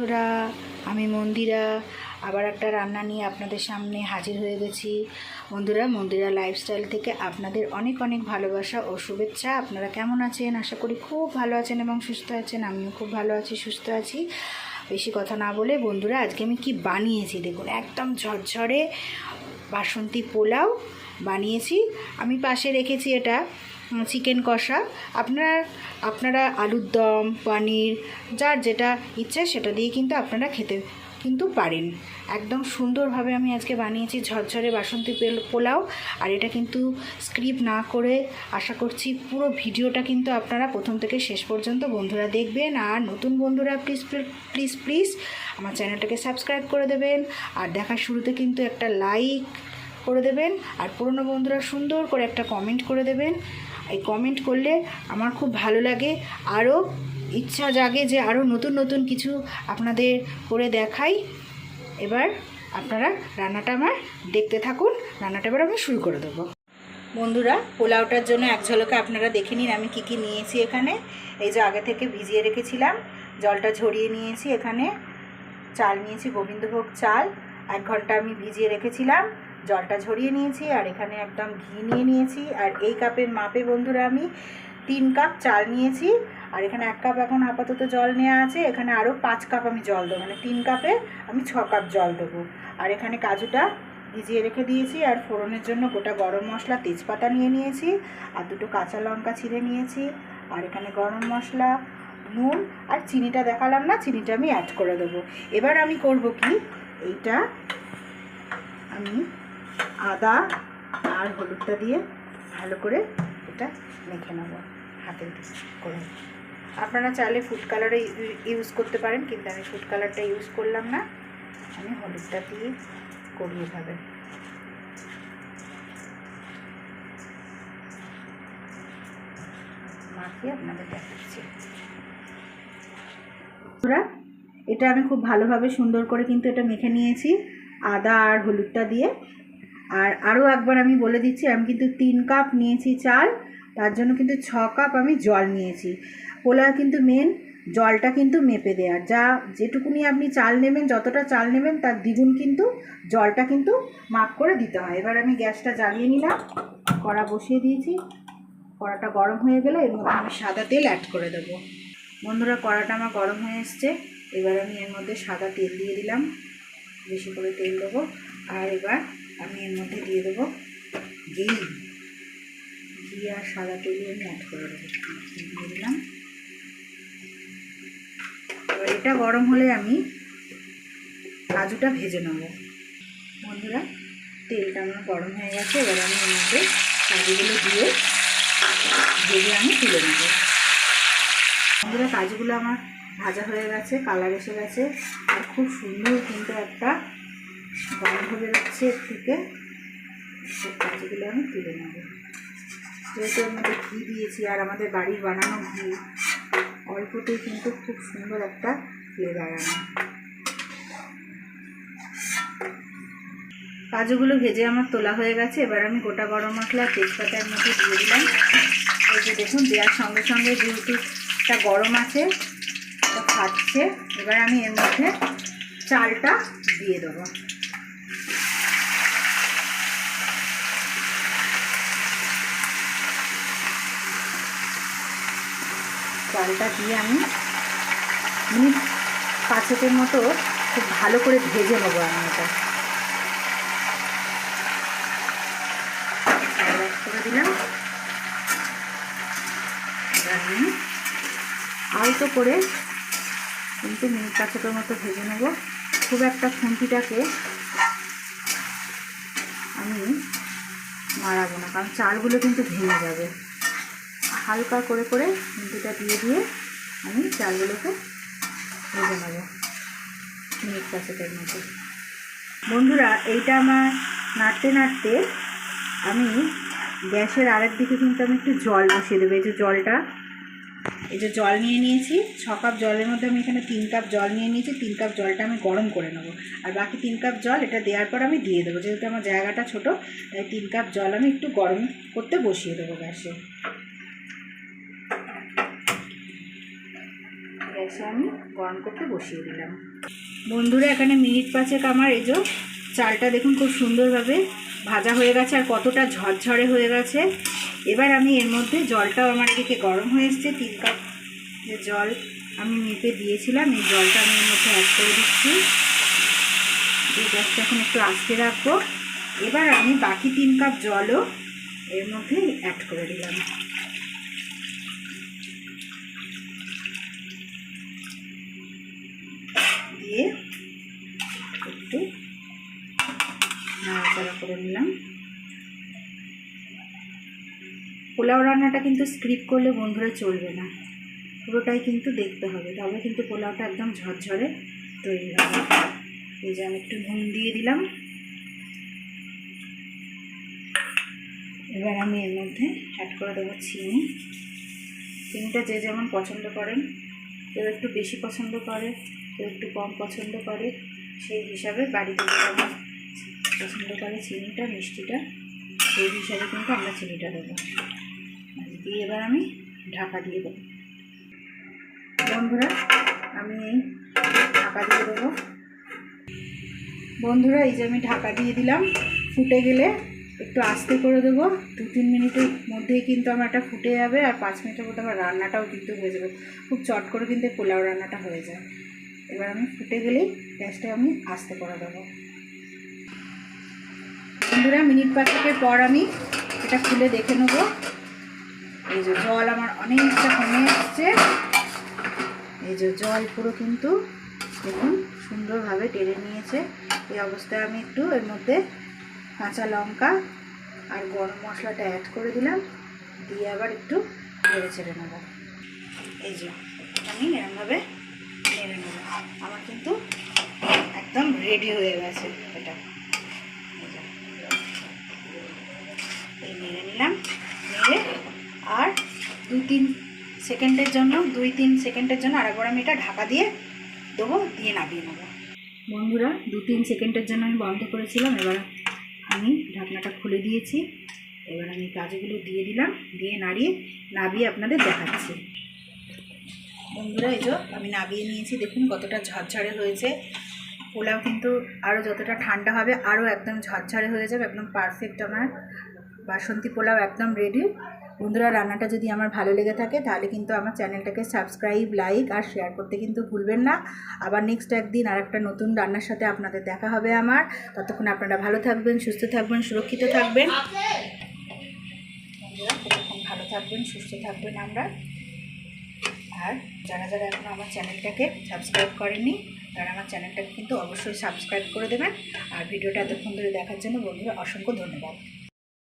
বন্ধুরা আমি মন্দিরা, আবার একটা রান্না নিয়ে আপনাদের সামনে হাজির হয়ে গেছি। বন্ধুরা, মন্দিরা লাইফস্টাইল থেকে আপনাদের অনেক অনেক ভালোবাসা ও শুভেচ্ছা। আপনারা কেমন আছেন? আশা করি খুব ভালো আছেন এবং সুস্থ আছেন। আমিও খুব ভালো আছি, সুস্থ আছি। বেশি কথা না বলে, বন্ধুরা, আজকে আমি কি বানিয়েছি? দেখুন, একদম ঝরঝরে বাসন্তী পোলাও বানিয়েছি। আমি পাশে রেখেছি এটা। চিকেন কষা। আপনারা আপনারা আলুর দম, পনির, যার যেটা ইচ্ছে সেটা দিয়ে কিন্তু আপনারা খেতে কিন্তু পারেন। একদম সুন্দরভাবে আমি আজকে বানিয়েছি ঝরঝরে বাসন্তী পেল- পোলাও। আর এটা কিন্তু স্ক্রিপ না করে আশা করছি পুরো ভিডিওটা কিন্তু আপনারা প্রথম থেকে শেষ পর্যন্ত বন্ধুরা দেখবেন। আর নতুন বন্ধুরা প্লিজ প্লিজ প্লিজ আমার চ্যানেলটাকে সাবস্ক্রাইব করে দেবেন। আর দেখার শুরুতে কিন্তু একটা লাইক করে দেবেন। আর পুরনো বন্ধুরা সুন্দর করে একটা কমেন্ট করে দেবেন। এই কমেন্ট করলে আমার খুব ভালো লাগে। আরও ইচ্ছা জাগে যে আরও নতুন নতুন কিছু আপনাদের করে দেখাই। এবার আপনারা রান্নাটা আমার দেখতে থাকুন। রান্নাটা এবার আমি শুরু করে দেবো। বন্ধুরা, পোলাওটার জন্য এক ঝলকে আপনারা দেখে নিন আমি কি কি নিয়েছি এখানে। এই যে আগে থেকে ভিজিয়ে রেখেছিলাম, জলটা ঝরিয়ে নিয়েছি এখানে। চাল নিয়েছি, গোবিন্দভোগ চাল। এক ঘণ্টা আমি ভিজিয়ে রেখেছিলাম। জলটা ঝরিয়ে নিয়েছি আর এখানে একদম ঘি নিয়ে নিয়েছি। আর এই কাপের মাপে বন্ধুরা আমি তিন কাপ চাল নিয়েছি। আর এখানে এক কাপ এখন আপাতত জল নেওয়া আছে। এখানে আরও পাঁচ কাপ আমি জল দেবো। মানে তিন কাপে আমি ছ কাপ জল দেবো। আর এখানে কাজুটা ভিজিয়ে রেখে দিয়েছি। আর ফোড়নের জন্য গোটা গরম মশলা তেজপাতা নিয়ে নিয়েছি। আর দুটো কাঁচা লঙ্কা ছিঁড়ে নিয়েছি। আর এখানে গরম মশলা, নুন আর চিনিটা দেখালাম না, চিনিটা আমি অ্যাড করে দেবো। এবার আমি করব কি? এইটা আমি আদা আর হলুদটা দিয়ে ভালো করে এটা মেখে নেব, হাতে করে। আপনারা চাইলে ফুড কালারে ইউজ করতে পারেন, কিন্তু আমি ফুড কালারটা ইউজ করলাম না। আমি হলুদটা দিয়ে করিয়ে মাখিয়ে আপনাদের এটা আমি খুব ভালোভাবে সুন্দর করে কিন্তু এটা মেখে নিয়েছি, আদা আর হলুদটা দিয়ে। আর আরও একবার আমি বলে দিচ্ছি, আমি কিন্তু তিন কাপ নিয়েছি চাল, তার জন্য কিন্তু ছ কাপ আমি জল নিয়েছি। পোলা কিন্তু মেন জলটা কিন্তু মেপে দেওয়ার যা যেটুকুনি আপনি চাল নেবেন, যতটা চাল নেবেন, তার দ্বিগুণ কিন্তু জলটা কিন্তু মাপ করে দিতে হয়। এবার আমি গ্যাসটা জ্বালিয়ে নিলাম, কড়া বসিয়ে দিয়েছি। কড়াটা গরম হয়ে গেলে এর মধ্যে আমি সাদা তেল অ্যাড করে দেবো। বন্ধুরা, কড়াটা আমার গরম হয়ে এসছে। এবার আমি এর মধ্যে সাদা তেল দিয়ে দিলাম। বেশি করে তেল দেবো। আর এবার আমি এর মধ্যে দিয়ে দেবো ঘি। ঘি আর সাদা তেলই আমি অ্যাড করে দেবো। দিয়ে দিলাম। এবার এটা গরম হলে আমি কাজুটা ভেজে নেব। বন্ধুরা, তেলটা আমার গরম হয়ে গেছে, এবার আমি এর মধ্যে কাজুগুলো দিয়ে ভেজে আমি তুলে নেব। বন্ধুরা, কাজুগুলো আমার ভাজা হয়ে গেছে কালার এসে গেছে, আর খুব সুন্দর কিন্তু একটা গন্ধ বেরোচ্ছে এর থেকে কাজুগুলো আমি তুলে নেব। যেহেতু এর ঘি দিয়েছি আর আমাদের বাড়ির বানানো ঘি, অল্পতেই কিন্তু খুব সুন্দর একটা ফ্লেভার আনে। কাজুগুলো ভেজে আমার তোলা হয়ে গেছে, এবার আমি গোটা গরম মশলা তেজপাতার মধ্যে দিয়ে দিলাম। এই যে দেখুন, দেওয়ার সঙ্গে সঙ্গে যেহেতু এটা গরম আছে ফাটছে, এবার আমি এর মধ্যে চালটা দিয়ে দেবো। চালটা দিয়ে আমি মিনিট পাঁচেকের মতো খুব ভালো করে ভেজে নেব আমি এটা। দিলাম। আলতো করে কিন্তু মিনিট পাঁচেকের মতো ভেজে নেব। খুব একটা খুন্তিটাকে আমি মারাবো না, কারণ চালগুলো কিন্তু ভেঙে যাবে। হালকা করে করে খুন্তিটা দিয়ে দিয়ে আমি চালগুলোকে ভেজে নেব। মিনিট পাঁচেকের মতো। বন্ধুরা, এইটা আমার নাড়তে নাড়তে আমি গ্যাসের আরেক দিকে কিন্তু আমি একটু জল বসিয়ে দেবো। এই যে জলটা, এই যে জল নিয়ে নিয়েছি, ছ কাপ জলের মধ্যে আমি এখানে তিন কাপ জল নিয়ে নিয়েছি, তিন কাপ জলটা আমি গরম করে নেব। আর বাকি তিন কাপ জল এটা দেওয়ার পর আমি দিয়ে দেবো। যেহেতু আমার জায়গাটা ছোট, তাই তিন কাপ জল আমি একটু গরম করতে বসিয়ে দেবো গ্যাসে। গ্যাস আমি গরম করতে বসিয়ে দিলাম। বন্ধুরা, এখানে মিনিট পাঁচেক আমার যে চালটা দেখুন খুব সুন্দরভাবে ভাজা হয়ে গেছে আর কতটা ঝরঝরে হয়ে গেছে। এবার আমি এর মধ্যে জলটাও আমার এদিকে গরম হয়ে এসছে। তিন কাপ যে জল আমি মেপে দিয়েছিলাম, এই জলটা আমি এর মধ্যে অ্যাড করে দিচ্ছি। এই গ্যাসটা এখন একটু আস্তে রাখব। এবার আমি বাকি তিন কাপ জলও এর মধ্যে অ্যাড করে দিলাম। দিয়ে একটু নাড়াচাড়া করে নিলাম। পোলাও রান্নাটা কিন্তু স্ক্রিপ করলে বন্ধুরা চলবে না। পুরোটাই কিন্তু দেখতে হবে। তবে কিন্তু পোলাওটা একদম ঝরঝরে তৈরি হবে। এই যে আমি একটু নুন দিয়ে দিলাম। এবার আমি এর মধ্যে অ্যাড করে দেবো চিনি। চিনিটা যে যেমন পছন্দ করেন, কেউ একটু বেশি পছন্দ করে কেউ একটু কম পছন্দ করে, সেই হিসাবে বাড়িতে যেমন পছন্দ করে চিনিটা, মিষ্টিটা, সেই হিসাবে কিন্তু আমরা চিনিটা দেবো। দিয়ে এবার আমি ঢাকা দিয়ে দেবো। বন্ধুরা, আমি এই ঢাকা দিয়ে দেবো। বন্ধুরা, এই যে আমি ঢাকা দিয়ে দিলাম। ফুটে গেলে একটু আস্তে করে দেবো। দু তিন মিনিটের মধ্যেই কিন্তু আমার এটা ফুটে যাবে আর পাঁচ মিনিটের মধ্যে আমার রান্নাটাও কিন্তু হয়ে যাবে। খুব চট করে কিন্তু পোলাও রান্নাটা হয়ে যায়। এবার আমি ফুটে গেলেই গ্যাসটা আমি আস্তে করে দেবো। বন্ধুরা, মিনিট পাঁচেকের পর আমি এটা খুলে দেখে নেব। এই যে জল আমার অনেকটা কমে আসছে। এই যে জল পুরো কিন্তু দেখুন সুন্দরভাবে টেনে নিয়েছে। এই অবস্থায় আমি একটু এর মধ্যে কাঁচা লঙ্কা আর গরম মশলাটা অ্যাড করে দিলাম। দিয়ে আবার একটু নেড়ে ছেড়ে নেব। এই যে আমি এরমভাবে আমার কিন্তু একদম রেডি হয়ে গেছে এটা। এই। নেড়ে নিলাম নেড়ে আর দু তিন সেকেন্ডের জন্য, দুই তিন সেকেন্ডের জন্য আরেকবার আমি এটা ঢাকা দিয়ে দেবো, দিয়ে নামিয়ে নেব। বন্ধুরা, দু তিন সেকেন্ডের জন্য আমি বন্ধ করেছিলাম, এবার আমি ঢাকনাটা খুলে দিয়েছি। এবার আমি কাজগুলো দিয়ে দিলাম, দিয়ে নাড়িয়ে নাবিয়ে আপনাদের দেখাচ্ছি। বন্ধুরা, এই যে আমি নাবিয়ে নিয়েছি। দেখুন কতটা ঝরঝরে হয়েছে। পোলাও কিন্তু আরও যতটা ঠান্ডা হবে আরও একদম ঝরঝরে হয়ে যাবে, একদম পারফেক্ট আমার। বাসন্তী পোলাও একদম রেডি বন্ধুরা, রান্নাটা যদি আমার ভালো লেগে থাকে, তাহলে কিন্তু আমার চ্যানেলটাকে সাবস্ক্রাইব লাইক আর শেয়ার করতে কিন্তু ভুলবেন না। আবার নেক্সট একদিন আর একটা নতুন রান্নার সাথে আপনাদের দেখা হবে আমার। ততক্ষণ আপনারা ভালো থাকবেন, সুস্থ থাকবেন, সুরক্ষিত থাকবেন। ভালো থাকবেন, সুস্থ থাকবেন আমরা। আর যারা যারা এখন আমার চ্যানেলটাকে সাবস্ক্রাইব করেননি, তারা আমার চ্যানেলটাকে কিন্তু অবশ্যই সাবস্ক্রাইব করে দেবেন। আর ভিডিওটা এতক্ষণ ধরে দেখার জন্য বন্ধুরা অসংখ্য ধন্যবাদ।